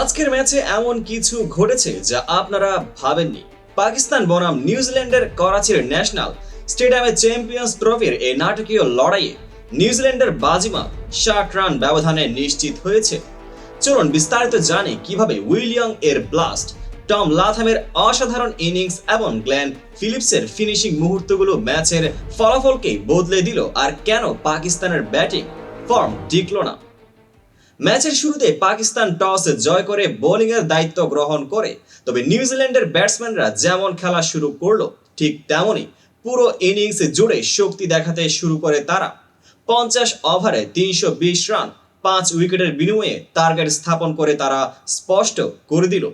আজকের ম্যাচে এমন কিছু ঘটেছে যা আপনারা ভাবেননি। পাকিস্তান বনাম নিউজিল্যান্ডের করাচির ন্যাশনাল স্টেডিয়ামে চ্যাম্পিয়ন্স ট্রফির এই নাটকীয় লড়াইয়ে নিউজিল্যান্ডের বাজিমা ষাট রান ব্যবধানে নিশ্চিত হয়েছে। চলুন বিস্তারিত জানি কীভাবে উইলিয়াম এর ব্লাস্ট, টম লাথামের অসাধারণ ইনিংস এবং গ্ল্যান ফিলিপসের ফিনিশিং মুহূর্তগুলো ম্যাচের ফলাফলকে বদলে দিল আর কেন পাকিস্তানের ব্যাটিং ফর্ম টিকল না। ম্যাচের শুরুতে পাকিস্তান টস জয় করে বোলিং এর দায়িত্ব গ্রহণ করে, তবে নিউজিল্যান্ডের ব্যাটসম্যানরা যেমন খেলা শুরু করল, ঠিক তেমনই পুরো ইনিংস জুড়ে শক্তি দেখাতে শুরু করে তারা। পঞ্চাশ ওভারে তিনশো বিশ রান, পাঁচ উইকেটের বিনিময়ে টার্গেট স্থাপন করে তারা স্পষ্ট করে দিল।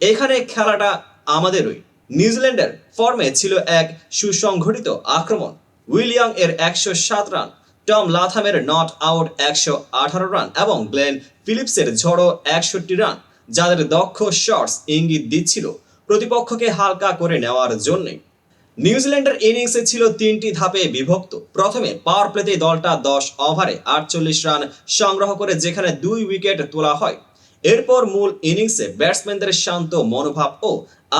এখানে খেলাটা আমাদেরই। নিউজিল্যান্ডের ফর্মে ছিল এক সুসংগঠিত আক্রমণ। উইলিয়াম এর একশো সাত রান টম লাথামের নট আউট একশো আঠারো রান এবং গ্লেন ফিলিপসের ঝড়ো একষট্টি রান, যাদের দক্ষ শটস ইঙ্গিত দিচ্ছিল প্রতিপক্ষকে হালকা করে নেওয়ার জন্যে। নিউজিল্যান্ডের ইনিংসে ছিল তিনটি ধাপে বিভক্ত। প্রথমে পাওয়ার প্লেতে দলটা দশ ওভারে আটচল্লিশ রান সংগ্রহ করে যেখানে দুই উইকেট তোলা হয়। এরপর মূল ইনিংসে ব্যাটসম্যানদের শান্ত মনোভাব ও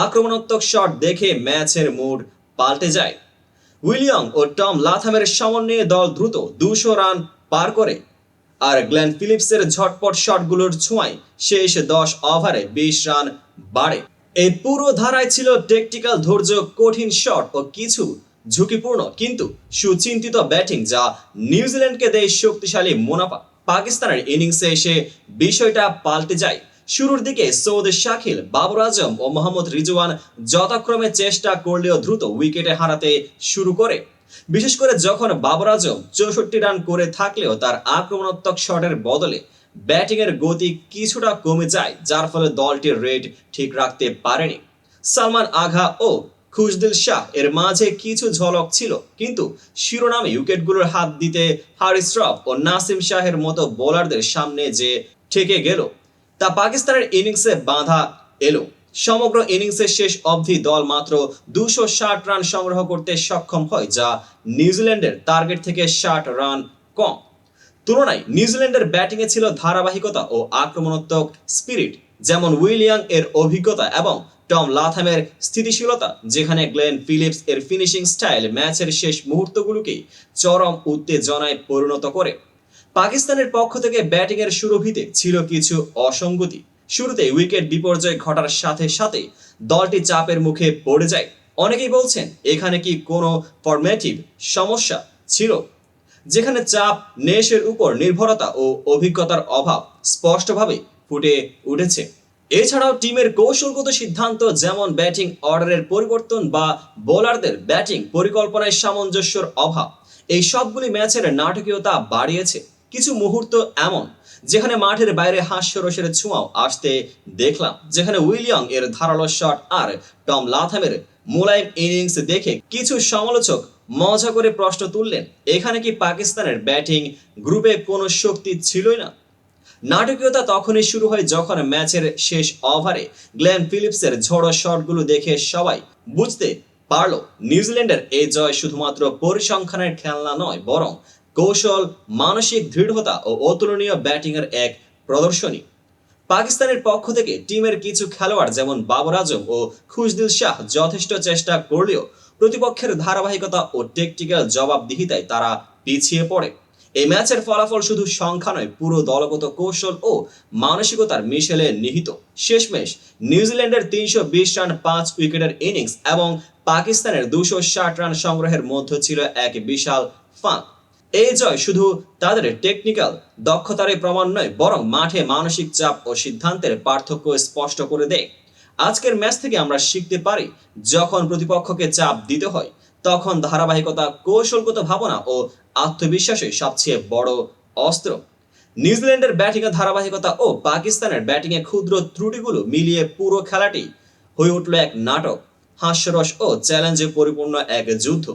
আক্রমণাত্মক শট দেখে ম্যাচের মুড পাল্টে যায়। উইলিয়াম ও টম লাথামের সমন্বয়ে দল দ্রুত দুশো রান পার করে। আর গ্লেন ফিলিপসের ঝটপট শটগুলোর ছোঁয়ায় শেষ দশ ওভারে বিশ রান বাড়ে। এই পুরো ধারায় ছিল টেকটিক্যাল ধৈর্য, কঠিন শট ও কিছু ঝুঁকিপূর্ণ কিন্তু সুচিন্তিত ব্যাটিং যা নিউজিল্যান্ডকে দেয় শক্তিশালী মুনাফা। পাকিস্তানের ইনিংসে এসে বিষয়টা পাল্টে যায়। শুরুর দিকে সৌদ শাকিল, বাবর আজম ও মোহাম্মদ রিজওয়ান যথাক্রমে চেষ্টা করলেও দ্রুত উইকেটে হারাতে শুরু করে। বিশেষ করে যখন বাবর আজম চৌষট্টি রান করে থাকলেও তার আক্রমণাত্মক শটের বদলে ব্যাটিং এর গতি কিছুটা কমে যায়, যার ফলে দলটির রেট ঠিক রাখতে পারেনি। সালমান আঘা ও খুশদিল শাহ এর মাঝে কিছু ঝলক ছিল, কিন্তু শিরোনামে উইকেটগুলোর হাত দিতে হারিস রফ ও নাসিম শাহের মতো বোলারদের সামনে যে ঠেকে গেল তা পাকিস্তানের ইনিংসে বাঁধা এলো। সমগ্র ইনিংসের শেষ অবধি দল মাত্র দুশো ষাট রান সংগ্রহ করতে সক্ষম হয়, যা নিউজিল্যান্ডের টার্গেট থেকে ষাট রান কম। তুলনায় নিউজিল্যান্ডের ব্যাটিংয়ে ছিল ধারাবাহিকতা ও আক্রমণাত্মক স্পিরিট, যেমন উইলিয়াম এর অভিজ্ঞতা এবং টম লাথামের স্থিতিশীলতা, যেখানে গ্লেন ফিলিপস এর ফিনিশিং স্টাইল ম্যাচের শেষ মুহূর্তগুলোকে চরম উত্তেজনায় পরিণত করে। পাকিস্তানের পক্ষ থেকে ব্যাটিং এর সুরভিতে ছিল কিছু অসঙ্গতি। শুরুতে উইকেট বিপর্যয় ঘটার সাথে সাথে দলটি চাপের মুখে পড়ে যায়। অনেকেই বলছেন, এখানে কি কোনো ফরম্যাটিভ সমস্যা ছিল? যেখানে চাপ, নেশের উপর নির্ভরতা ও অভিজ্ঞতার অভাব স্পষ্টভাবে ফুটে উঠেছে। এছাড়াও টিমের কৌশলগত সিদ্ধান্ত যেমন ব্যাটিং অর্ডারের পরিবর্তন বা বোলারদের ব্যাটিং পরিকল্পনায় সামঞ্জস্যর অভাব, এই সবগুলি ম্যাচের নাটকীয়তা বাড়িয়েছে। কিছু মুহূর্ত এমন, যেখানে মাঠের বাইরে হাস্যরসের ছোঁয়াও আসতে দেখলাম, যেখানে উইলিয়াম এর ধারালো শট আর টম লাথামের মোলায়েম ইনিংস দেখে কিছু সমালোচক মজা করে প্রশ্ন তুললেন, এখানে কি পাকিস্তানের ব্যাটিং গ্রুপে কোনো শক্তি ছিলই না? নাটকীয়তা তখনই শুরু হয় যখন ম্যাচের শেষ ওভারে গ্লেন ফিলিপসের ঝড়ো শটগুলো দেখে সবাই বুঝতে পারল, নিউজিল্যান্ডের এই জয় শুধুমাত্র পরিসংখ্যানের খেলনা নয়, বরং কৌশল, মানসিক দৃঢ়তা ও অতুলনীয় ব্যাটিংয়ের এক প্রদর্শনী। পাকিস্তানের পক্ষ থেকে টিমের কিছু খেলোয়াড় যেমন বাবর আজম ও খুশদিল শাহ যথেষ্ট চেষ্টা করলেও প্রতিপক্ষের ধারাবাহিকতা ও টেকটিক্যাল জবাবদিহিতায় তারা পিছিয়ে পড়ে। এই ম্যাচের ফলাফল শুধু সংখ্যা নয়, পুরো দলগত কৌশল ও মানসিকতার মিশেলে নিহিত। শেষমেশ নিউজিল্যান্ডের তিনশো বিশ রান, পাঁচ উইকেটের ইনিংস এবং পাকিস্তানের দুশো ষাট রান সংগ্রহের মধ্যে ছিল এক বিশাল ফাঁক এই জয় শুধু তাদের টেকনিক্যাল দক্ষতারই প্রমাণ নয়, বরং মাঠে মানসিক চাপ ও সিদ্ধান্তের পার্থক্য স্পষ্ট করে দেয়। আজকের ম্যাচ থেকে আমরা শিখতে পারি, যখন প্রতিপক্ষকে চাপ দিতে হয়, তখন ধারাবাহিকতা, কৌশলগত ভাবনা ও আত্মবিশ্বাসই সবচেয়ে বড় অস্ত্র। নিউজিল্যান্ডের ব্যাটিংয়ে ধারাবাহিকতা ও পাকিস্তানের ব্যাটিংয়ে ক্ষুদ্র ত্রুটিগুলো মিলিয়ে পুরো খেলাটি হয়ে উঠল এক নাটক, হাস্যরস ও চ্যালেঞ্জে পরিপূর্ণ এক যুদ্ধ।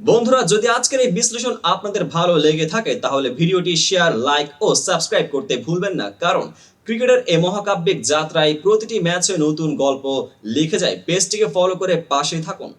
বন্ধুরা, যদি আজকের এই বিশ্লেষণ আপনাদের ভালো লেগে থাকে, তাহলে ভিডিওটি শেয়ার, লাইক ও সাবস্ক্রাইব করতে ভুলবেন না। কারণ ক্রিকেটের এই মহাকাব্যিক যাত্রায় প্রতিটি ম্যাচে নতুন গল্প লিখে যায়। পেজটিকে ফলো করে পাশে থাকুন।